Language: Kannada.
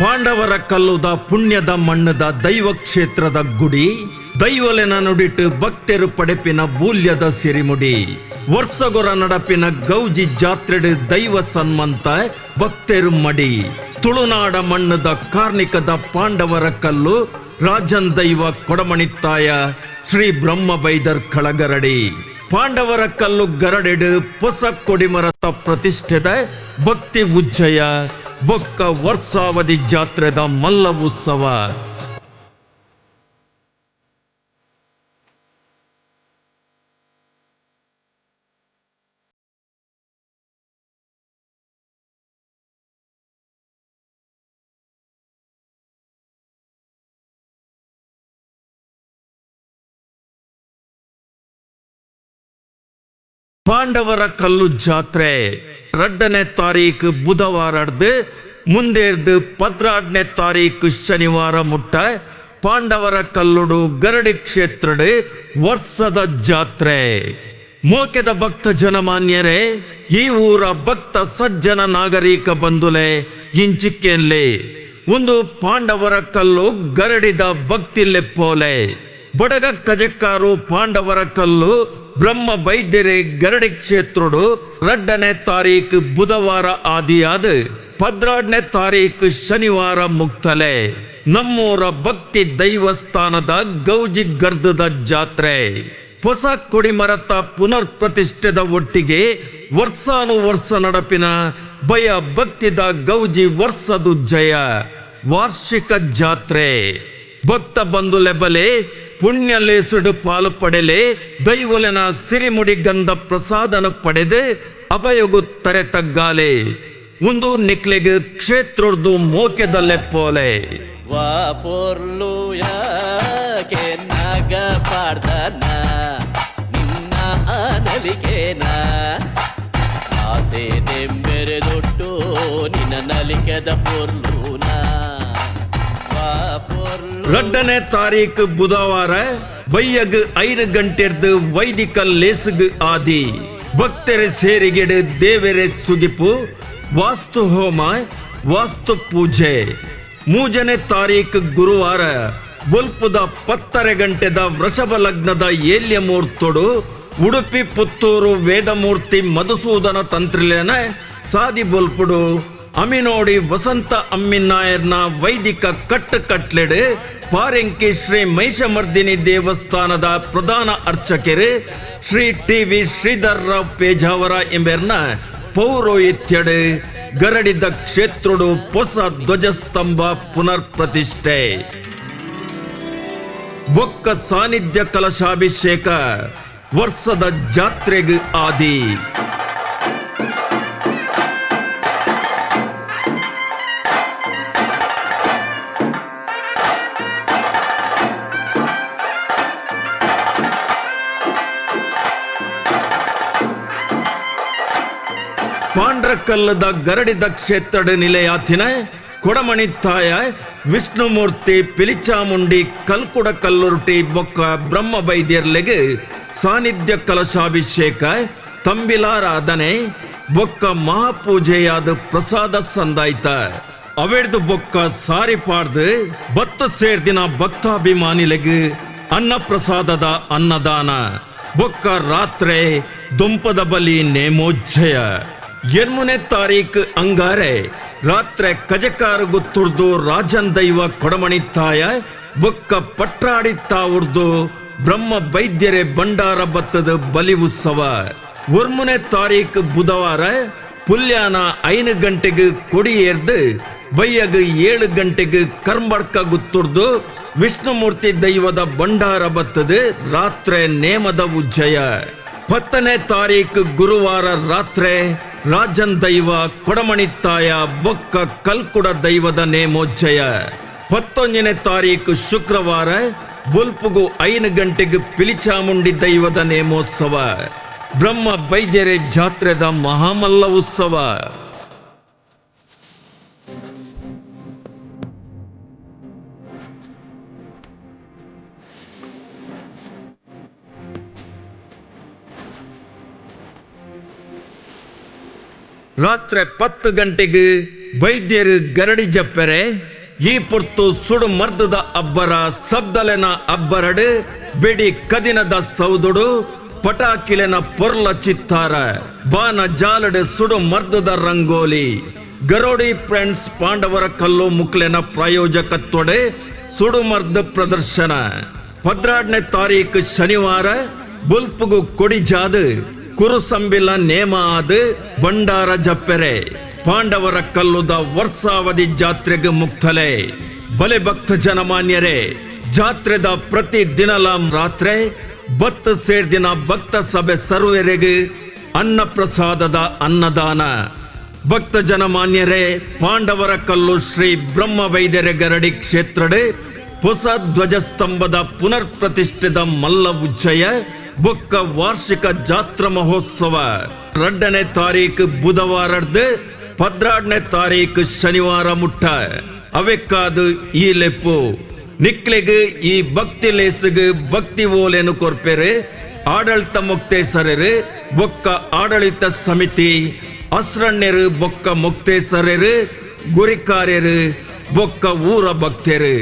ಪಾಂಡವರ ಕಲ್ಲುದ ಪುಣ್ಯದ ಮಣ್ಣದ ದೈವ ಕ್ಷೇತ್ರದ ಗುಡಿ, ದೈವಲೆನ ನುಡಿಟ್ಟು ಭಕ್ತರು ಪಡೆಪಿನ ಬೂಲ್ಯದ ಸಿರಿಮುಡಿ. ವರ್ಷಗೊರ ನಡಪಿನ ಗೌಜಿ ಜಾತ್ರೆಡು ದೈವ ಸನ್ಮಂತ ಭಕ್ತರು ಮಡಿ. ತುಳುನಾಡ ಮಣ್ಣದ ಕಾರ್ಣಿಕದ ಪಾಂಡವರ ಕಲ್ಲು ರಾಜನ್ ದೈವ ಕೊಡಮಣಿತ್ತಾಯ ಶ್ರೀ ಬ್ರಹ್ಮ ಬೈದರ್ ಕಳಗರಡಿ. ಪಾಂಡವರ ಕಲ್ಲು ಗರಡೆಡು ಪೊಸ ಕೊಡಿಮರತ ಪ್ರತಿಷ್ಠೆದ ಭಕ್ತಿ ಉಜ್ಜಯ ಬೊಕ್ಕ ವರ್ಷಾವಧಿ ಜಾತ್ರೆದ ಮಲ್ಲ ಉತ್ಸವ ಪಾಂಡವರ ಕಲ್ಲು ಜಾತ್ರೆ. ಎರಡನೇ ತಾರೀಕು ಬುಧವಾರಡ್ದು ಮುಂದೇರ್ದು ಪದ್ರಾಡ್ನೇ ತಾರೀಕು ಶನಿವಾರ ಮುಟ್ಟ. ಪಾಂಡವರ ಕಲ್ಲುಡು ಗರಡಿ ಕ್ಷೇತ್ರಡು ವರ್ಷದ ಜಾತ್ರೆ. ಮೋಕೆದ ಭಕ್ತ ಜನಮಾನ್ಯರೇ, ಈ ಊರ ಭಕ್ತ ಸಜ್ಜನ ನಾಗರಿಕ ಬಂಧುಲೆ ಇಂಚಿಕೆನ್ಲೆ ಒಂದು ಪಾಂಡವರ ಕಲ್ಲು ಗರಡಿದ ಭಕ್ತಿ ಲೆಪ್ಪೋಲೆ ಬಡಗ ಕಜಕ್ಕಾರು ಪಾಂಡವರ ಕಲ್ಲು, ಬ್ರಹ್ಮ ಬೈದ್ಯರೆ ಗರಡಿ ಕ್ಷೇತ್ರಡು, ರಡ್ಡನೇ ತಾರೀಕು ಬುಧವಾರ ಆದಿಯಾದ ಪದ್ರಾಡನೇ ತಾರೀಕು ಶನಿವಾರ ಮುಕ್ತಲೆ. ನಮ್ಮೂರ ಭಕ್ತಿ ದೈವಸ್ಥಾನದ ಗೌಜಿ ಗರ್ಧದ ಜಾತ್ರೆ. ಹೊಸ ಕುಡಿಮರತ ಪುನರ್ ಪ್ರತಿಷ್ಠೆದ ಒಟ್ಟಿಗೆ ವರ್ಷಾನು ವರ್ಷ ನಡಪಿನ ಭಯ ಭಕ್ತಿದ ಗೌಜಿ ವರ್ಷದು ಜಯ ವಾರ್ಷಿಕ ಜಾತ್ರೆ. ಭಕ್ತ ಬಂಧು ಲೆಬಲೆ, ಪುಣ್ಯ ಲೇಸುಡು ಪಾಲು ಪಡೆಲೆ, ದೈವಲನ ಸಿರಿಮುಡಿ ಗಂಧ ಪ್ರಸಾದನ ಪಡೆದೆ, ಅಭಯಗು ತರೆ ತಗ್ಗಾಲೆ. ಒಂದು ನಿಕ್ಲೆಗೆ ಕ್ಷೇತ್ರದ್ದು ಮೋಕೆದಲ್ಲೇ ಪೋಲೆ ವಾ ನಿನ್ನ ಆಸೆ ನೆಮ್ಮೆರೆದೊಟ್ಟು ನಿನ್ನ ನಲಿಕೆದ ಪೊರ್ಲುನ? ಎರಡನೇ ತಾರೀಕು ಬುಧವಾರ ಬೈಯಗ್ ಐದು ಗಂಟೆರ್ದು ವೈದಿಕ ಲೇಸುಗ್ ಆದಿ. ಭಕ್ತರೆ ಸೇರಿಗೆಡು ದೇವರೆ ಸುಗಿಪು, ವಾಸ್ತು ಹೋಮ, ವಾಸ್ತು ಪೂಜೆ. ಮೂಜನೇ ತಾರೀಕು ಗುರುವಾರ ಬೊಲ್ಪುದ ಪತ್ತರೆ ಗಂಟೆದ ವೃಷಭ ಲಗ್ನದ ಏಲ್ಯ ಮೂರ್ತೋಡು ಉಡುಪಿ ಪುತ್ತೂರು ವೇದಮೂರ್ತಿ ಮಧುಸೂದನ ತಂತ್ರಿಲೇನ ಸಾದಿ ಬೊಲ್ಪುಡು. ಅಮಿನೋಡಿ ವಸಂತ ಅಮ್ಮಿನಾಯರ್ನ ವೈದಿಕ ಕಟ್ಟ ಕಟ್ಲೆಡು ಪಾರೆಂಕಿ ಶ್ರೀ ಮಹಿಷಮರ್ದಿನಿ ದೇವಸ್ಥಾನದ ಪ್ರಧಾನ ಅರ್ಚಕರು ಶ್ರೀ ಟಿ ವಿ ಶ್ರೀಧರ್ ರಾವ್ ಪೇಜಾವರ ಎಂಬರ್ನ ಪೌರೋಹಿತ್ಯಡು ಗರಡಿದ ಕ್ಷೇತ್ರಡು ಹೊಸ ಧ್ವಜಸ್ತಂಭ ಪುನರ್ ಪ್ರತಿಷ್ಠೆ ಬೊಕ್ಕ ಸಾನ್ನಿಧ್ಯ ಕಲಶಾಭಿಷೇಕ ವರ್ಷದ ಜಾತ್ರೆಗೆ ಆದಿ. ಪಾಂಡ್ರಕಲ್ಲದ ಗರಡಿದ ಕ್ಷೇತ್ರಡ ಕೊಡಮಣಿ ತಾಯ ವಿಷ್ಣುಮೂರ್ತಿ ಪಿಲಿಚಾಮುಂಡಿ ಕಲ್ಕುಡ ಕಲ್ಲುರುಟಿ ಬೊಕ್ಕ ಬ್ರಹ್ಮ ಬೈದ್ಯರ್ಲೆಗೆ ಸಾನ್ನಿಧ್ಯ ಕಲಶಾಭಿಷೇಕ ತಂಬಿಲಾರಾಧನೆ ಬೊಕ್ಕ ಮಹಾಪೂಜೆಯಾದ ಪ್ರಸಾದ ಸಂದಾಯ್ತ. ಅವೆಡ್ದು ಬೊಕ್ಕ ಸಾರಿ ಪಾಡ್ದು ಬತ್ತು ಸೇರ್ದಿನ ಭಕ್ತಾಭಿಮಾನಿಲೆಗೆ ಅನ್ನ ಪ್ರಸಾದದ ಅನ್ನದಾನ. ಬೊಕ್ಕ ರಾತ್ರೆ ದುಂಪದ ಬಲಿ ನೇಮೋಜ್ಜಯ. ಎರ್ಮುನೆ ತಾರೀಕು ಅಂಗಾರೆ. ರಾತ್ರೆ ಕಜಕಾರ ತುರ್ದು ರಾಜನ್ ದೈವ ಕೊಡಮಣಿತ್ತಾಯ ಬೊಕ್ಕ ಪಟ್ರಾಡಿತ್ತಾ ಉರ್ದು ಬ್ರಹ್ಮ ಬೈದ್ಯರೆ ಭಂಡಾರ ಬತ್ತದ ಬಲಿ ಉತ್ಸವ ಒರ್ಮುನೆ ತಾರೀಕು ಬುಧವಾರ ಪುಲ್ಯಾನ ಐನು ಗಂಟೆಗೆ ಏರ್ದು, ಬೈಯಗ ಏಳು ಗಂಟೆಗೆ ಕರ್ಮಡ್ಕ ಗುತ್ತುರ್ದು ವಿಷ್ಣುಮೂರ್ತಿ ದೈವದ ಭಂಡಾರ ಬತ್ತದ ರಾತ್ರೆ ನೇಮದ ಉಜ್ಜಯ ಹತ್ತನೇ ತಾರೀಕು ಗುರುವಾರ ರಾತ್ರೆ ರಾಜನ್ ದೈವ ಕೊಡಮಣಿತ್ತಾಯ ಬೊಕ್ಕ ಕಲ್ಕುಡ ದೈವದ ನೇಮೋಜ್ಜಯ. ಹತ್ತೊಂದನೇ ತಾರೀಕು ಶುಕ್ರವಾರ, ಬುಲ್ಪುಗು ಐನು ಗಂಟೆಗೆ ಪಿಲಿಚಾಮುಂಡಿ ದೈವದ ನೇಮೋತ್ಸವ. ಬ್ರಹ್ಮ ಬೈದ್ಯರೆ ಜಾತ್ರೆದ ಮಹಾಮಲ್ಲ ಉತ್ಸವ. ರಾತ್ರಿ ಪತ್ತು ಗಂಟೆಗೆ ವೈದ್ಯರು ಗರಡಿ ಜಪ್ಪರೆ, ಈ ಪೊರ್ತು ಸುಡು ಮರ್ದದ ಅಬ್ಬರ, ಸಬ್ದಲೆನ ಅಬ್ಬರಡು, ಬಿಡಿ ಕದಿನದ ಸೌದುಡು, ಪಟಾಕಿಲೆನ ಪೊರ್ಲ ಚಿತ್ತಾರ, ಬಾನ ಜಾಲಡೆ ಸುಡು ಮರ್ದದ ರಂಗೋಲಿ. ಗರೋಡಿ ಫ್ರೆಂಡ್ಸ್ ಪಾಂಡವರ ಕಲ್ಲು ಮುಕ್ಲೆನ ಪ್ರಾಯೋಜಕತ್ವಡೆ ಸುಡುಮರ್ದ ಪ್ರದರ್ಶನ. ಪದ್ರಾಡನೇ ತಾರೀಕು ಶನಿವಾರ ಬುಲ್ಪುಗು ಕೊಡಿಜಾದು ಕುರುಸಂಬಿಲ ನೇಮ ಆದ ಬಂಡಾರ ಜಪ್ಪೆರೆ. ಪಾಂಡವರ ಕಲ್ಲುದ ವರ್ಷಾವಧಿ ಜಾತ್ರೆಗೆ ಮುಕ್ತಲೆ. ಬಲೆ ಭಕ್ತ ಜನಮಾನ್ಯರೇ, ಜಾತ್ರೆದ ಪ್ರತಿ ದಿನಲ ರಾತ್ರೆ ಭತ್ತ ಸೇರ್ದಿನ ಭಕ್ತ ಸಭೆ ಸರ್ವರೆಗೆ ಅನ್ನ ಪ್ರಸಾದದ ಅನ್ನದಾನ. ಭಕ್ತ ಜನಮಾನ್ಯರೇ, ಪಾಂಡವರ ಕಲ್ಲು ಶ್ರೀ ಬ್ರಹ್ಮ ವೈದ್ಯರ ಗರಡಿ ಕ್ಷೇತ್ರಡೆ ಹೊಸ ಧ್ವಜಸ್ತಂಭದ ಪುನರ್ ಪ್ರತಿಷ್ಠಿತ ಮಲ್ಲ ಉಜ್ಜಯ ಬೊಕ್ಕ ವಾರ್ಷಿಕ ಜಾತ್ರಾ ಮಹೋತ್ಸವ. ಎರಡನೇ ತಾರೀಕು ಬುಧವಾರದ್ದು, ಪದ್ರಾಡನೇ ತಾರೀಕು ಶನಿವಾರ ಮುಟ್ಟ. ಅವೆಕ್ಕಾದು ಈ ಲೆಪ್ಪು. ನಿಕ್ಲೆಗ್ ಈ ಭಕ್ತಿ ಲೇಸಿಗೆ ಭಕ್ತಿ ಓಲೆನು ಕೊರ್ಪೆರು, ಆಡಳಿತ ಮುಕ್ತೇಸರರು, ಬೊಕ್ಕ ಆಡಳಿತ ಸಮಿತಿ, ಅಸ್ರಣ್ಯರು, ಬೊಕ್ಕ ಮುಕ್ತೇಸರರು, ಗುರಿಕಾರ್ಯರು, ಬೊಕ್ಕ ಊರ ಭಕ್ತರು.